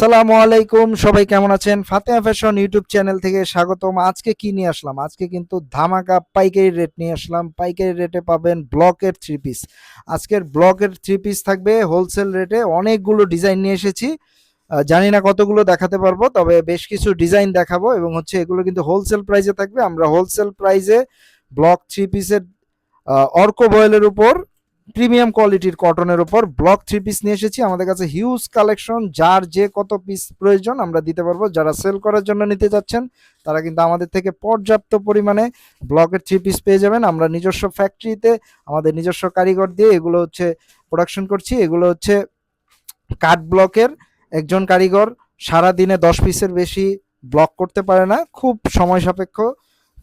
সালামু আলাইকুম, সবাই কেমন আছেন? ফাতেহা ফ্যাশন ইউটিউব চ্যানেল থেকে স্বাগতম। আজকে কি নিয়ে আসলাম? আজকে কিন্তু ধামাকা পাইকারি রেট নিয়ে আসলাম। পাইকারি রেটে পাবেন ব্লকের থ্রি পিস আজকের ব্লকের থ্রি পিস থাকবে হোলসেল রেটে অনেকগুলো ডিজাইন নিয়ে এসেছি। জানি না কতগুলো দেখাতে পারব, তবে বেশ কিছু ডিজাইন দেখাবো এবং হচ্ছে এগুলো কিন্তু হোলসেল প্রাইসে থাকবে। আমরা হোলসেল প্রাইসে ব্লক থ্রি পিসের অর্ক বয়েলের উপর প্রিমিয়াম কোয়ালিটির কটনের উপর ব্লক থ্রি পিস নিয়ে এসেছি। আমাদের কাছে হিউজ কালেকশন যার যে কত পিস প্রয়োজন আমরা দিতে পারব। যারা সেল করার জন্য নিতে যাচ্ছেন তারা কিন্তু আমাদের থেকে পর্যাপ্ত পরিমাণে ব্লকের থ্রি পিস পেয়ে যাবেন। আমরা নিজস্ব ফ্যাক্টরিতে আমাদের নিজস্ব কারিগর দিয়ে এগুলো হচ্ছে প্রোডাকশন করছি। এগুলো হচ্ছে কাঠ ব্লকের একজন কারিগর সারা দিনে দশ পিসের বেশি ব্লক করতে পারে না। খুব সময় সাপেক্ষ।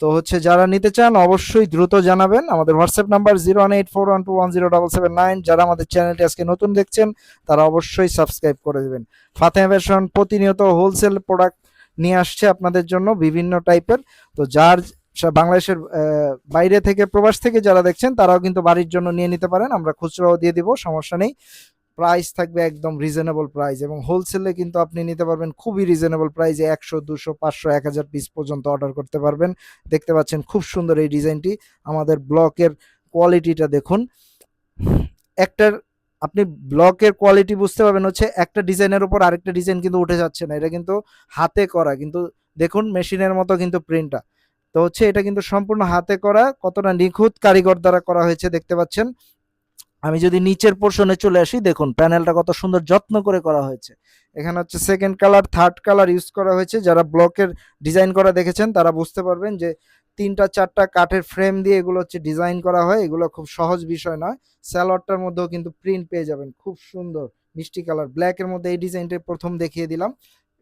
তো হচ্ছে যারা নিতে চান অবশ্যই দ্রুত জানাবেন। আমাদের WhatsApp number zero one eight four one two one zero double seven nine যারা আমাদের চ্যানেলটি আজকে নতুন দেখছেন, তারা অবশ্যই সাবস্ক্রাইব করে দেবেন। ফাতেহা ফ্যাশন প্রতিনিয়ত হোলসেল প্রোডাক্ট নিয়ে আসছে আপনাদের জন্য বিভিন্ন টাইপের তো যার বাংলাদেশের বাইরে থেকে, প্রবাস থেকে যারা দেখছেন, তারাও কিন্তু বাড়ির জন্য নিয়ে নিতে পারেন। আমরা খুচরাও দিয়ে দিব, সমস্যা নেই। প্রাইস থাকবে একদম রিজনেবল প্রাইস এবং হোলসেলে কিন্তু আপনি নিতে পারবেন খুবই রিজনেবল প্রাইসে একশো, দুশো, পাঁচশো, এক হাজার পিস পর্যন্ত অর্ডার করতে পারবেন। দেখতে পাচ্ছেন খুব সুন্দর এই ডিজাইনটি আমাদের ব্লকের কোয়ালিটিটা দেখুন। একটার, আপনি ব্লকের কোয়ালিটি বুঝতে পারবেন হচ্ছে একটা ডিজাইনের উপর আরেকটা ডিজাইন কিন্তু উঠে যাচ্ছে না। এটা কিন্তু হাতে করা, কিন্তু দেখুন মেশিনের মতো কিন্তু প্রিন্টটা তো হচ্ছে এটা কিন্তু সম্পূর্ণ হাতে করা, কতটা নিখুঁত কারিগর দ্বারা করা হয়েছে দেখতে পাচ্ছেন। আমি যদি নিচের পোর্শনে চলে আসি, দেখুন প্যানেলটা কত সুন্দর যত্ন করে করা হয়েছে। এখানে হচ্ছে second colour third colour use করা হয়েছে। যারা ব্লকের ডিজাইন করা দেখেছেন, তারা বুঝতে পারবেন যে তিনটা, চারটা কাঠের ফ্রেম দিয়ে এগুলো হচ্ছে ডিজাইন করা হয়। এগুলো খুব সহজ বিষয় নয়। স্যালোয়ারটার মধ্যেও কিন্তু প্রিন্ট পেয়ে যাবেন। খুব সুন্দর, মিষ্টি কালার ব্ল্যাকের মধ্যে এই ডিজাইনটা প্রথম দেখিয়ে দিলাম।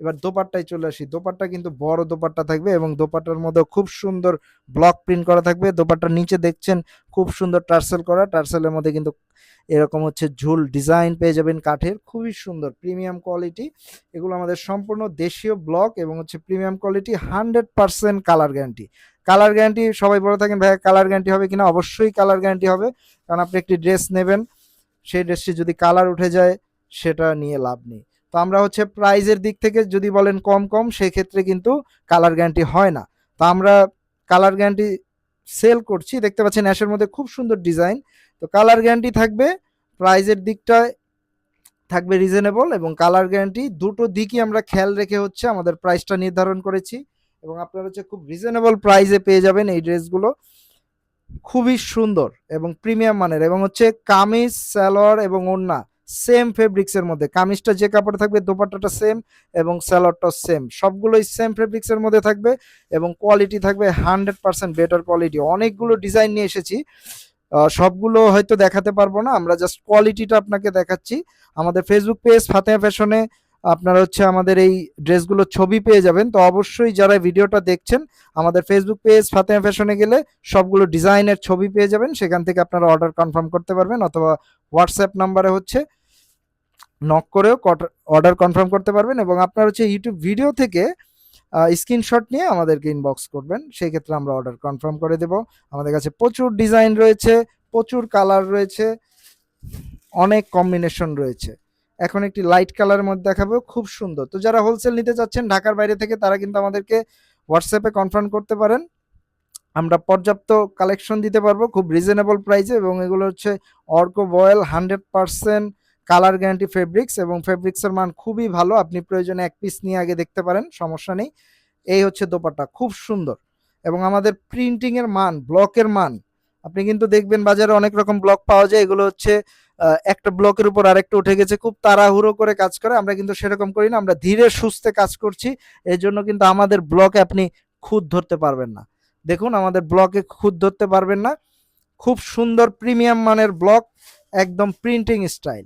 এবার দোপাট্টায় চলে আসি। দোপাট্টা কিন্তু বড় দোপাট্টা থাকবে এবং দোপাট্টার মধ্যে খুব সুন্দর ব্লক প্রিন্ট করা থাকবে। দোপাট্টার নিচে দেখছেন খুব সুন্দর টার্সেল করা। টার্সেলের মধ্যে কিন্তু এরকম হচ্ছে ঝুল ডিজাইন পেয়ে যাবেন কাঠের। খুবই সুন্দর, প্রিমিয়াম কোয়ালিটি। এগুলো আমাদের সম্পূর্ণ দেশীয় ব্লক এবং হচ্ছে premium quality, hundred percent colour guarantee. Colour guarantee, সবাই বলে থাকেন, ভাইয়া, কালার গ্যারান্টি হবে কিনা? অবশ্যই কালার গ্যারান্টি হবে। কারণ আপনি একটি ড্রেস নেবেন, সেই ড্রেসটি যদি কালার উঠে যায়, সেটা নিয়ে লাভ নেই। তো আমরা হচ্ছে প্রাইজের দিক থেকে যদি বলেন কম কম, সেক্ষেত্রে কিন্তু কালার গ্যারান্টি হয় না। তো আমরা কালার গ্যারান্টি সেল করছি, দেখতে পাচ্ছেন অ্যাশের মধ্যে খুব সুন্দর ডিজাইন তো কালার গ্যারান্টি থাকবে প্রাইজের দিকটায় থাকবে রিজনেবল এবং কালার গ্যারান্টি দুটো দিকই আমরা খেয়াল রেখে হচ্ছে আমাদের প্রাইসটা নির্ধারণ করেছি এবং আপনারা হচ্ছে খুব রিজনেবল প্রাইসে পেয়ে যাবেন এই ড্রেসগুলো খুবই সুন্দর এবং প্রিমিয়াম মানের এবং হচ্ছে কামিজ, সালোয়ার এবং ওড়না সেম ফেব্রিক্সের মধ্যে। কামিজটা যে কাপড়ে থাকবে, দোপাট্টাটা সেম এবং স্যালোয়ারটা সেম সবগুলোই সেম ফেব্রিক্সের মধ্যে থাকবে এবং কোয়ালিটি থাকবে হান্ড্রেড পার্সেন্ট বেটার কোয়ালিটি অনেকগুলো ডিজাইন নিয়ে এসেছি। সবগুলো হয়তো দেখাতে পারব না। আমরা জাস্ট কোয়ালিটিটা আপনাকে দেখাচ্ছি। আমাদের ফেসবুক পেজ ফাতেহা ফ্যাশনে আপনারা হচ্ছে আমাদের এই ড্রেসগুলোর ছবি পেয়ে যাবেন। তো অবশ্যই যারা ভিডিওটা দেখছেন, আমাদের ফেসবুক পেজ ফাতেহা ফ্যাশনে গেলে সবগুলো ডিজাইনের ছবি পেয়ে যাবেন। সেখান থেকে আপনারা অর্ডার কনফার্ম করতে পারবেন অথবা হোয়াটসঅ্যাপ নাম্বারে হচ্ছে নক করেও অর্ডার কনফার্ম করতে পারবেন এবং আপনার হচ্ছে ইউটিউব ভিডিও থেকে স্ক্রিনশট নিয়ে আমাদেরকে ইনবক্স করবেন। সেই ক্ষেত্রে আমরা অর্ডার কনফার্ম করে দেব। আমাদের কাছে প্রচুর ডিজাইন রয়েছে, প্রচুর কালার রয়েছে, অনেক কম্বিনেশন রয়েছে। এখন একটি লাইট কালারের মধ্যে দেখাবো, খুব সুন্দর। তো যারা হোলসেল নিতে চাচ্ছেন, ঢাকার বাইরে থেকে, তারা কিন্তু আমাদেরকে হোয়াটসঅ্যাপে কনফার্ম করতে পারেন। আমরা পর্যাপ্ত কালেকশন দিতে পারব, খুব রিজনেবল প্রাইসে এবং এগুলো হচ্ছে অর্কো boil hundred percent colour guarantee fabrics এবং ফেব্রিক্সের মান খুবই ভালো। আপনি প্রয়োজনে এক পিস নিয়ে আগে দেখতে পারেন, সমস্যা নেই। এই হচ্ছে দোপাট্টা, খুব সুন্দর। এবং আমাদের প্রিন্টিং এর মান ব্লকের মান, আপনি কিন্তু দেখবেন বাজারে অনেক রকম ব্লক পাওয়া যায়। এগুলো হচ্ছে একটা ব্লকের উপর আরেকটা উঠে গেছে, খুব তাড়াহুড়ো করে কাজ করে। আমরা কিন্তু সেরকম করি না, আমরা ধীরে সুস্থে কাজ করছি। এর জন্য কিন্তু আমাদের ব্লকে আপনি খুদ ধরতে পারবেন না। দেখুন, আমাদের ব্লকে খুদ ধরতে পারবেন না। খুব সুন্দর প্রিমিয়াম মানের ব্লক একদম প্রিন্টিং স্টাইল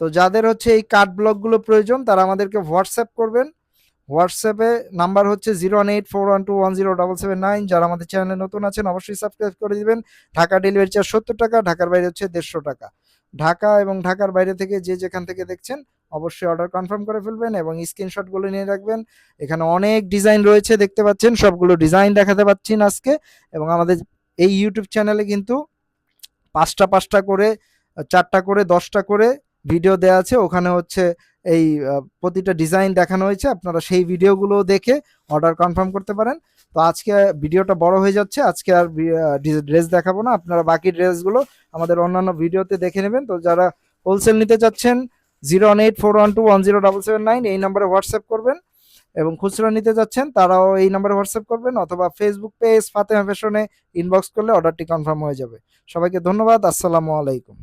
তো যাদের হচ্ছে এই কার্ড ব্লকগুলো প্রয়োজন, তারা আমাদেরকে হোয়াটসঅ্যাপ করবেন। হোয়াটসঅ্যাপে নাম্বার হচ্ছে zero one eight four one two one zero double seven nine যারা আমাদের চ্যানেলে নতুন আছেন, অবশ্যই সাবস্ক্রাইব করে দিবেন। ঢাকা ডেলিভারি চার্জ সত্তর টাকা, ঢাকার বাইরে হচ্ছে দেড়শো টাকা। ঢাকা এবং ঢাকার বাইরে থেকে যে যেখান থেকে দেখছেন, অবশ্যই অর্ডার কনফার্ম করে ফেলবেন এবং স্ক্রিনশটগুলো নিয়ে রাখবেন। এখানে অনেক ডিজাইন রয়েছে, দেখতে পাচ্ছেন। সবগুলো ডিজাইন দেখাতে পাচ্ছি না আজকে। এবং আমাদের এই ইউটিউব চ্যানেলে কিন্তু পাঁচটা পাঁচটা করে, চারটা করে, দশটা করে ভিডিও দেওয়া আছে, ওখানে হচ্ছে এই প্রতিটা ডিজাইন দেখানো হয়েছে, আপনারা সেই ভিডিওগুলো দেখে অর্ডার কনফার্ম করতে পারেন। তো আজকে ভিডিওটা বড় হয়ে যাচ্ছে, আজকে আর ড্রেস দেখাবো না, আপনারা বাকি ড্রেসগুলো আমাদের অন্যান্য ভিডিওতে দেখে নেবেন। তো যারা হোলসেল নিতে চাচ্ছেন zero one eight four one two one zero double seven nine এই নাম্বারে হোয়াটসঅ্যাপ করবেন। এবং খুচরা নিতে যাচ্ছেন তারাও এই নাম্বারে হোয়াটসঅ্যাপ করবেন, অথবা ফেসবুক পেজ ফাতেমা ফ্যাশনে ইনবক্স করলে অর্ডারটি কনফার্ম হয়ে যাবে। সবাইকে ধন্যবাদ, আসসালামু আলাইকুম।